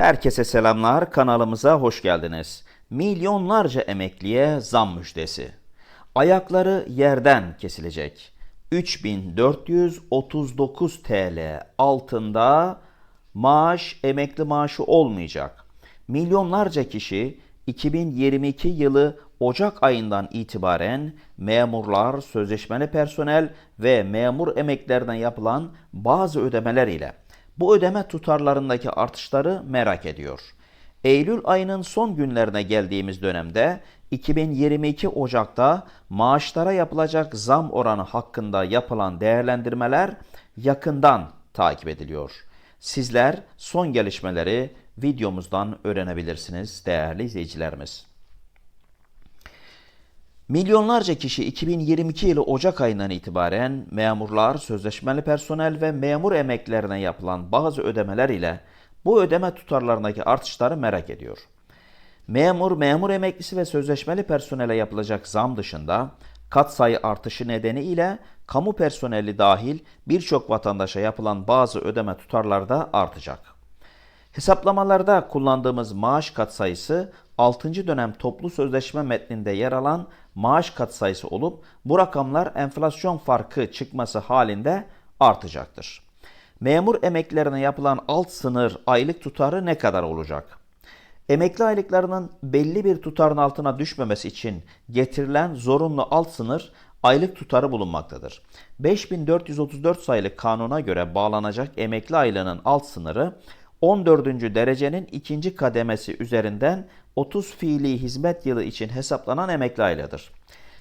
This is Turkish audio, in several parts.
Herkese selamlar, kanalımıza hoş geldiniz. Milyonlarca emekliye zam müjdesi. Ayakları yerden kesilecek. 3439 TL altında maaş, emekli maaşı olmayacak. Milyonlarca kişi 2022 yılı Ocak ayından itibaren memurlar, sözleşmeli personel ve memur emeklerden yapılan bazı ödemeler ile bu ödeme tutarlarındaki artışları merak ediyor. Eylül ayının son günlerine geldiğimiz dönemde 2022 Ocak'ta maaşlara yapılacak zam oranı hakkında yapılan değerlendirmeler yakından takip ediliyor. Sizler son gelişmeleri videomuzdan öğrenebilirsiniz değerli izleyicilerimiz. Milyonlarca kişi 2022 yılı Ocak ayından itibaren memurlar, sözleşmeli personel ve memur emeklerine yapılan bazı ödemeler ile bu ödeme tutarlarındaki artışları merak ediyor. Memur, memur emeklisi ve sözleşmeli personele yapılacak zam dışında katsayı artışı nedeniyle kamu personeli dahil birçok vatandaşa yapılan bazı ödeme tutarları da artacak. Hesaplamalarda kullandığımız maaş katsayısı 6. dönem toplu sözleşme metninde yer alan maaş katsayısı olup bu rakamlar enflasyon farkı çıkması halinde artacaktır. Memur emeklerine yapılan alt sınır aylık tutarı ne kadar olacak? Emekli aylıklarının belli bir tutarın altına düşmemesi için getirilen zorunlu alt sınır aylık tutarı bulunmaktadır. 5434 sayılı kanuna göre bağlanacak emekli aylığının alt sınırı 14. derecenin ikinci kademesi üzerinden 30 fiili hizmet yılı için hesaplanan emekli aylığıdır.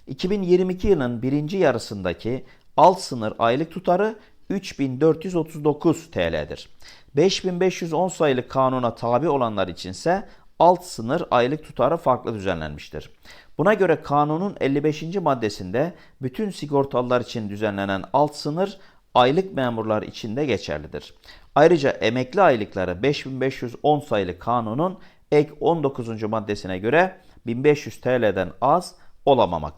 2022 yılının birinci yarısındaki alt sınır aylık tutarı 3439 TL'dir. 5510 sayılı kanuna tabi olanlar içinse alt sınır aylık tutarı farklı düzenlenmiştir. Buna göre kanunun 55. maddesinde bütün sigortalılar için düzenlenen alt sınır aylık memurlar için de geçerlidir. Ayrıca emekli aylıkları 5510 sayılı kanunun ek 19. maddesine göre 1500 TL'den az olamamaktadır.